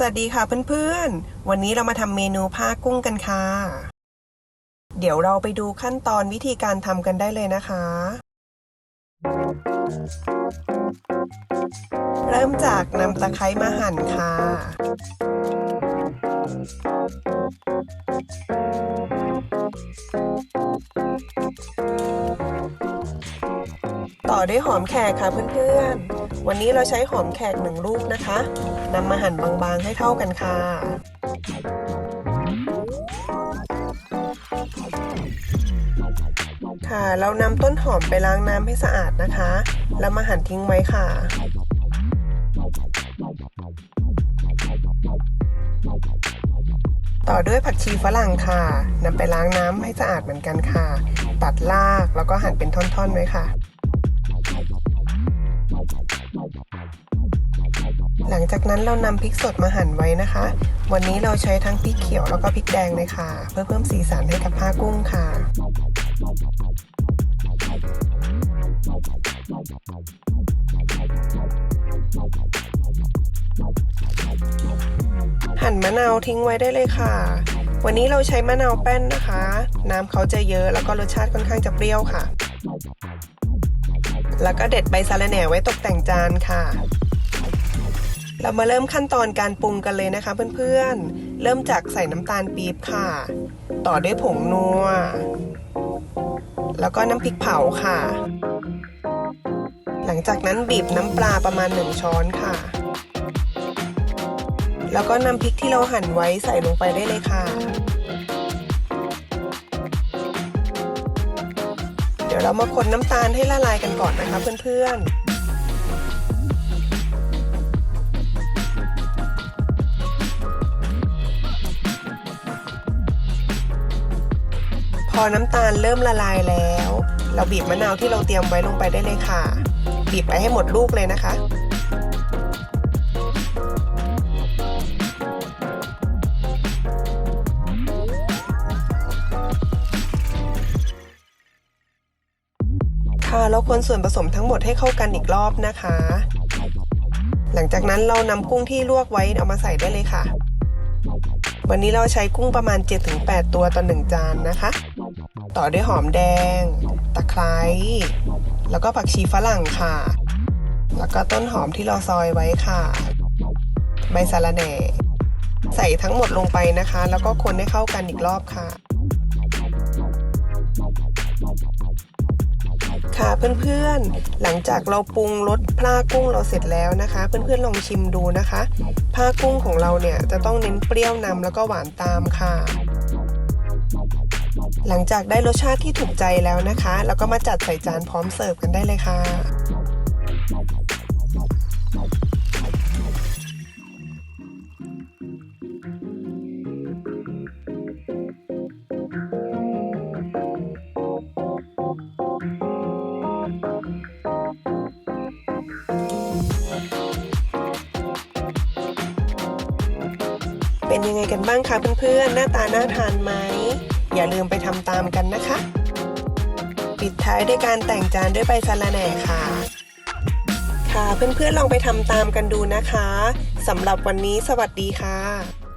สวัสดีค่ะเพื่อนๆ วันนี้เรามาทำเมนูผ้ากุ้งกันค่ะ เดี๋ยวเราไปดูขั้นตอนวิธีการทำกันได้เลยนะคะ เริ่มจากนำตะไคร้มาหั่นค่ะ ต่อด้วยหอมแขกค่ะเพื่อนๆ วันนี้เราใช้หอมแขกหนึ่งลูกนะคะนำมาหั่นบางๆให้เท่ากันค่ะ ค่ะ เรานำต้นหอมไปล้างน้ำให้สะอาดนะคะ แล้วมาหั่นทิ้งไว้ค่ะต่อด้วยผักชีฝรั่งค่ะนำไปล้างน้ำให้สะอาดเหมือนกันค่ะ ตัดรากแล้วก็หั่นเป็นท่อนๆไว้ค่ะ หลังจากนั้นเรานำพริกสดมาหั่นไว้นะคะ วันนี้เราใช้ทั้งพริกเขียวแล้วก็พริกแดงเลยค่ะ เพื่อเพิ่มสีสันให้กับผ้ากุ้งค่ะหั่นมะนาวทิ้งไว้ได้เลยค่ะ วันนี้เราใช้มะนาวแป้นนะคะ น้ำเขาจะเยอะแล้วก็รสชาติค่อนข้างจะเปรี้ยวค่ะ แล้วก็เด็ดใบสะระแหน่ไว้ตกแต่งจานค่ะ เรามาเริ่มขั้นตอนการปรุงกันเลยนะคะเพื่อนๆ เริ่มจากใส่น้ำตาลปี๊บค่ะ ต่อด้วยผงนัว แล้วก็น้ำพริกเผาค่ะ หลังจากนั้นบีบน้ำปลาประมาณ 1 ช้อนค่ะ แล้วก็นำพริกที่เราหั่นไว้ใส่ลงไปได้เลยค่ะ เดี๋ยวเรามาคนน้ำตาลให้ละลายกันก่อนนะคะเพื่อนๆ อน้ำตาลเริ่มละลายแล้ว เราบีบมะนาวที่เราเตรียมไว้ลงไปได้เลยค่ะ บีบไปให้หมดลูกเลยนะคะ ค่ะแล้วคนส่วนผสมทั้งหมดให้เข้ากันอีกรอบนะคะ หลังจากนั้นเรานำกุ้งที่ลวกไว้เอามาใส่ได้เลยค่ะ วันนี้เราใช้กุ้งประมาณ 7-8 ตัวต่อ1จานนะคะ ต่อด้วยหอมแดง ตะไคร้แล้วก็ผักชีฝรั่งค่ะ แล้วก็ต้นหอมที่เราซอยไว้ค่ะ ใบสะระแหน่ ใส่ทั้งหมดลงไปนะคะ แล้วก็คนให้เข้ากันอีกรอบค่ะ ค่ะเพื่อนๆ หลังจากเราปรุงรสพลากุ้งเราเสร็จแล้วนะคะ เพื่อนๆลองชิมดูนะคะปลากุ้งของเราเนี่ยจะต้องเน้นเปรี้ยวนำแล้วก็หวานตามค่ะ หลังจากได้รสชาติที่ถูกใจแล้วนะคะ เราก็มาจัดใส่จานพร้อมเสิร์ฟกันได้เลยค่ะ เป็นยังไงกันบ้างคะเพื่อนๆ หน้าตาน่าทานไหม อย่าลืมไปทำตามกันนะคะ ปิดท้ายด้วยการแต่งจานด้วยใบสะระแหน่ค่ะ ค่ะเพื่อนๆลองไปทำตามกันดูนะคะสำหรับวันนี้สวัสดีค่ะ